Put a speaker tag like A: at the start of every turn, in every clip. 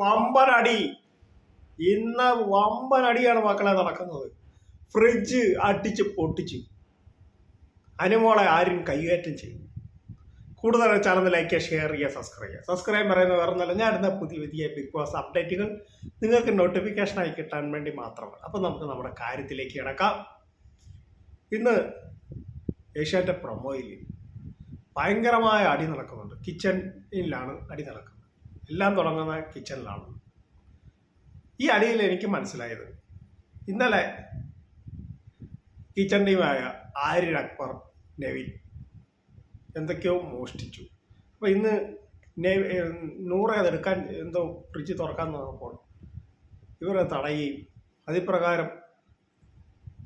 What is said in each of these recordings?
A: വമ്പൻ അടി ഇന്ന് വമ്പൻ അടിയാണ് മക്കളെ നടക്കുന്നത്. ഫ്രിഡ്ജ് അടിച്ച് പൊട്ടിച്ച്. അനുമോളെ ആരും കൈകാറ്റം ചെയ്യും കൂടുതൽ ചാനൽ ലൈക്ക് ഷെയർ ചെയ്യുക സബ്സ്ക്രൈബ് ചെയ്യുക. സബ്സ്ക്രൈബ് പറയുന്നത് വേറെ നല്ല ഞാൻ ഇടുന്ന പുതിയ പുതിയ ബിഗ് ബോസ് അപ്ഡേറ്റുകൾ നിങ്ങൾക്ക് നോട്ടിഫിക്കേഷനായി കിട്ടാൻ വേണ്ടി മാത്രമാണ്. അപ്പോൾ നമുക്ക് നമ്മുടെ കാര്യത്തിലേക്ക് കിടക്കാം. ഇന്ന് ഏഷ്യാന്റെ പ്രൊമോയിൽ ഭയങ്കരമായ അടി നടക്കുന്നുണ്ട്. കിച്ചണിലാണ് അടി നടക്കുന്നത്. എല്ലാം തുടങ്ങുന്ന കിച്ചണിലാണ്. ഈ അടിയിൽ എനിക്ക് മനസ്സിലായത് ഇന്നലെ കിച്ചൺ ടീമായ ആര്യൻ അക്ബർ നെവിൻ എന്തൊക്കെയോ മോഷ്ടിച്ചു. അപ്പോൾ ഇന്ന് നൂറ് അതെടുക്കാൻ എന്തോ ഫ്രിഡ്ജ് തുറക്കാൻ നോക്കുമ്പോൾ ഇവരെ തടയുകയും അതിപ്രകാരം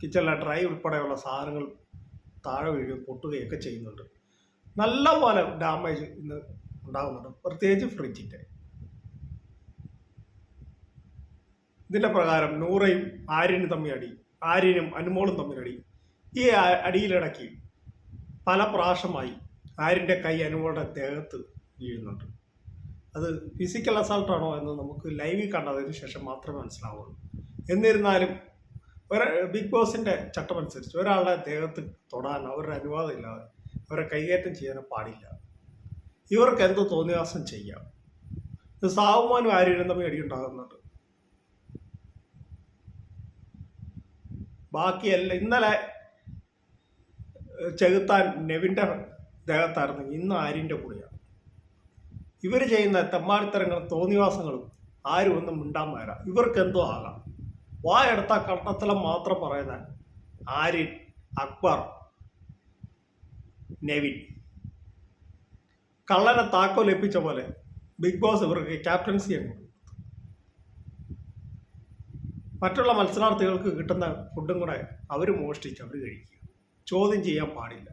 A: കിച്ചണിലെ ഡ്രൈ ഉൾപ്പെടെയുള്ള സാധനങ്ങൾ താഴെ വീഴുകയും പൊട്ടുകയൊക്കെ ചെയ്യുന്നുണ്ട്. നല്ല പോലെ ഡാമേജ് ഇന്ന് ഉണ്ടാകുന്നുണ്ട്. പ്രത്യേകിച്ച് ഫ്രിഡ്ജിന്റെ. ഇതിന്റെ പ്രകാരം നൂറയും ആര്യനും തമ്മിൽ അടി ആര്യനും അനുമോളും തമ്മിൽ അടി. ഈ അടിയിലിടക്കി പല പ്രാവശ്യമായി ആര്യന്റെ കൈ അനുമോളുടെ ദേഹത്ത് വീഴുന്നുണ്ട്. അത് ഫിസിക്കൽ അസാൾട്ടാണോ എന്ന് നമുക്ക് ലൈവിൽ കണ്ടതിന് ശേഷം മാത്രമേ മനസ്സിലാവുള്ളൂ. എന്നിരുന്നാലും ഒരു ബിഗ് ബോസിന്റെ ചട്ടമനുസരിച്ച് ഒരാളുടെ ദേഹത്ത് തൊടാൻ അവരുടെ അനുവാദം ഇല്ലാതെ അവരെ കൈകയറ്റം ചെയ്യാനോ പാടില്ല. ഇവർക്ക് എന്ത് തോന്നിയാസം ചെയ്യാം? സാവുമാനും ആര്യനും തമ്മിൽ അടിയുണ്ടാകുന്നുണ്ട് ബാക്കിയല്ല ഇന്നലെ ചെകുത്താൻ നെവിന്റെ ദേഹത്തായിരുന്നു. ഇന്ന് ആര്യന്റെ കൂടെയാണ്. ഇവർ ചെയ്യുന്ന തെമ്മാടിത്തരങ്ങളും തോന്നിവാസങ്ങളും ആരും ഒന്നും മിണ്ടാൻ വരാം ഇവർക്ക് എന്തോ ആകാം വായെടുത്ത കണ്ടത്തലം മാത്രം പറയുന്ന ആര്യൻ അക്ബർ നെവിൻ. കള്ളനെ താക്കോൽ ലഭിച്ച പോലെ ബിഗ് ബോസ് ഇവർക്ക് ക്യാപ്റ്റൻസി അങ്ങ്. മറ്റുള്ള മത്സരാർത്ഥികൾക്ക് കിട്ടുന്ന ഫുഡും കൂടെ അവർ മോഷ്ടിച്ച് അവർ കഴിക്കുക. ചോദ്യം ചെയ്യാൻ പാടില്ല.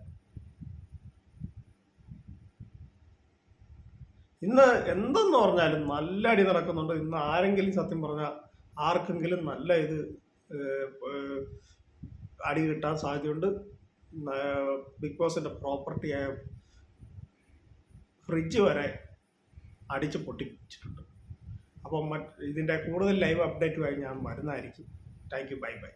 A: ഇന്ന് എന്തെന്ന് പറഞ്ഞാലും നല്ല അടി നടക്കുന്നുണ്ട്. ഇന്ന് ആരെങ്കിലും സത്യം പറഞ്ഞാൽ ആർക്കെങ്കിലും നല്ല ഇത് അടി കിട്ടാൻ സാധ്യതയുണ്ട്. ബിഗ് ബോസിന്റെ പ്രോപ്പർട്ടിയായ ഫ്രിഡ്ജ് വരെ അടിച്ച് പൊട്ടിച്ചിട്ടുണ്ട്. അപ്പം ഇതിന്റെ കൂടുതൽ ലൈവ് അപ്ഡേറ്റുമായി ഞാൻ വരുന്നതായിരിക്കും. Thank you bye bye